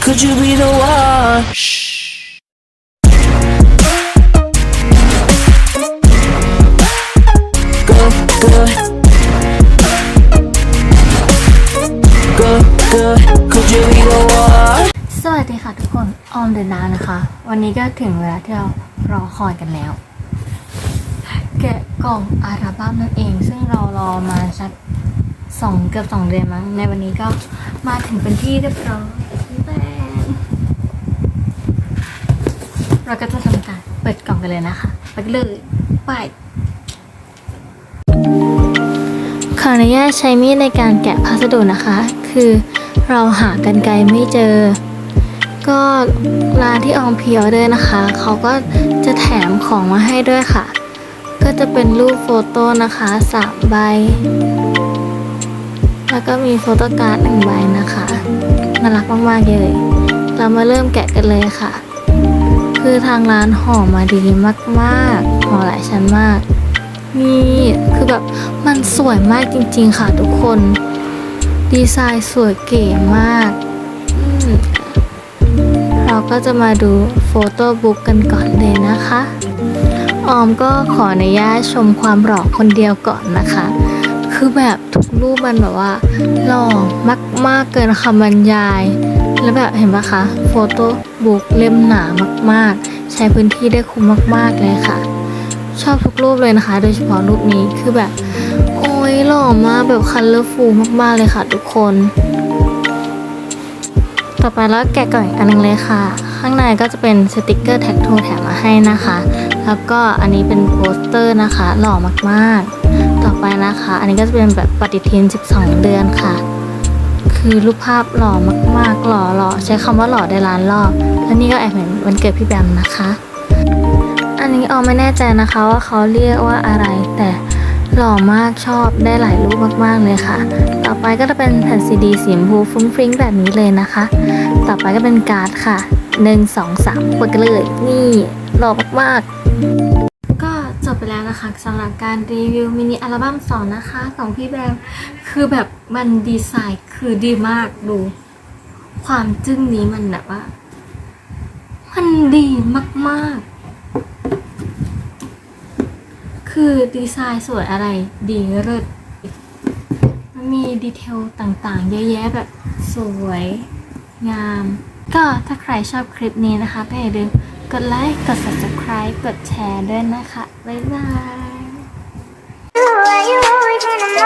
could you be the one? Shh. สวัสดีค่ะทุกคน ออมเดนดานะคะ วันนี้ก็ถึงเวลาที่เรารอคอยกันแล้ว แกะกล่องอัลบั้มนั่นเอง ซึ่งเรารอมาสักสองเกือบสองเดือนมั้ง ในวันนี้ก็มาถึงเป็นที่เรียบร้อยแต่ เราก็จะทำการเปิดกล่องกันเลยนะคะไปเลยไปขออนุญาตใช้มีดในการแกะพัสดุนะคะ คือเราหากันไกลไม่เจอ ก็ร้านที่ออมพรีออเดอร์นะคะ เขาก็จะแถมของมาให้ด้วยค่ะ ก็จะเป็นรูปโฟโต้นะคะสามใบ แล้วก็มีโฟโต้การ์ดหนึ่งใบนะคะน่ารักมากๆเลย เรามาเริ่มแกะกันเลยค่ะ คือทางร้านห่อมาดีมากๆห่อหลายชั้นมาก นี่คือแบบมันสวยมากจริง ๆ ค่ะทุกคน ดีไซน์สวยเก๋มากอืมเราก็จะมาดูโฟโต้บุ๊กกันก่อนเลยนะคะ ออมก็ขออนุญาตชมความหล่อคนเดียวก่อนนะคะ คือแบบทุกรูปมันแบบว่าหล่อมาก ๆ เกินคำบรรยาย แล้วแบบเห็นปะคะโฟโต้บุ๊กเล่มหนามากๆ ใช้พื้นที่ได้คุ้มมาก ๆ เลยค่ะ ชอบทุกรูปเลยนะคะ โดยเฉพาะรูปนี้คือแบบ โอ้ยหล่อมากแบบคันเลอร์ฟูมาก ๆ เลยค่ะทุกคน ต่อไปแล้วแกะกล่องอีกอันหนึงเลยค่ะ ข้างในก็จะเป็นสติกเกอร์แท็กทูแถมมาให้นะคะ แล้วก็อันนี้เป็นโปสเตอร์นะคะ หล่อมากๆ ต่อไปนะคะ อันนี้ก็จะเป็นแบบปฏิทิน 12 เดือนค่ะ คือรูปภาพหล่อมากๆหล่อหล่อใช้คำว่าหล่อได้ล้านรอบและนี่ก็แอบเห็นวันเกิดพี่แบมนะคะ อันนี้ออมไม่แน่ใจนะคะว่าเขาเรียกว่าอะไร แต่หล่อมากชอบได้หลายรูปมากๆเลยค่ะ ต่อไปก็จะเป็นแผ่นซีดีสีชมพูฟุ้งฟริ้งแบบนี้เลยนะคะ ต่อไปก็เป็นการ์ดค่ะหนึ่งสองสามเปิดกันเลย นี่หล่อมากๆ จบไปแล้วนะคะสำหรับการรีวิวมินิอัลบั้มสองนะคะ ของพี่แบมคือแบบมันดีไซน์คือดีมากดู ความจึ้งนี้มันแบบว่า มันดีมากๆ คือดีไซน์สวยอะไรดีเลิศมันมีดีเทลต่างๆ เยอะแยะแบบสวยงาม ก็ถ้าใครชอบคลิปนี้นะคะก็อย่าลืม กดไลค์ กด subscribe กดแชร์ด้วยนะคะ บ๊ายบาย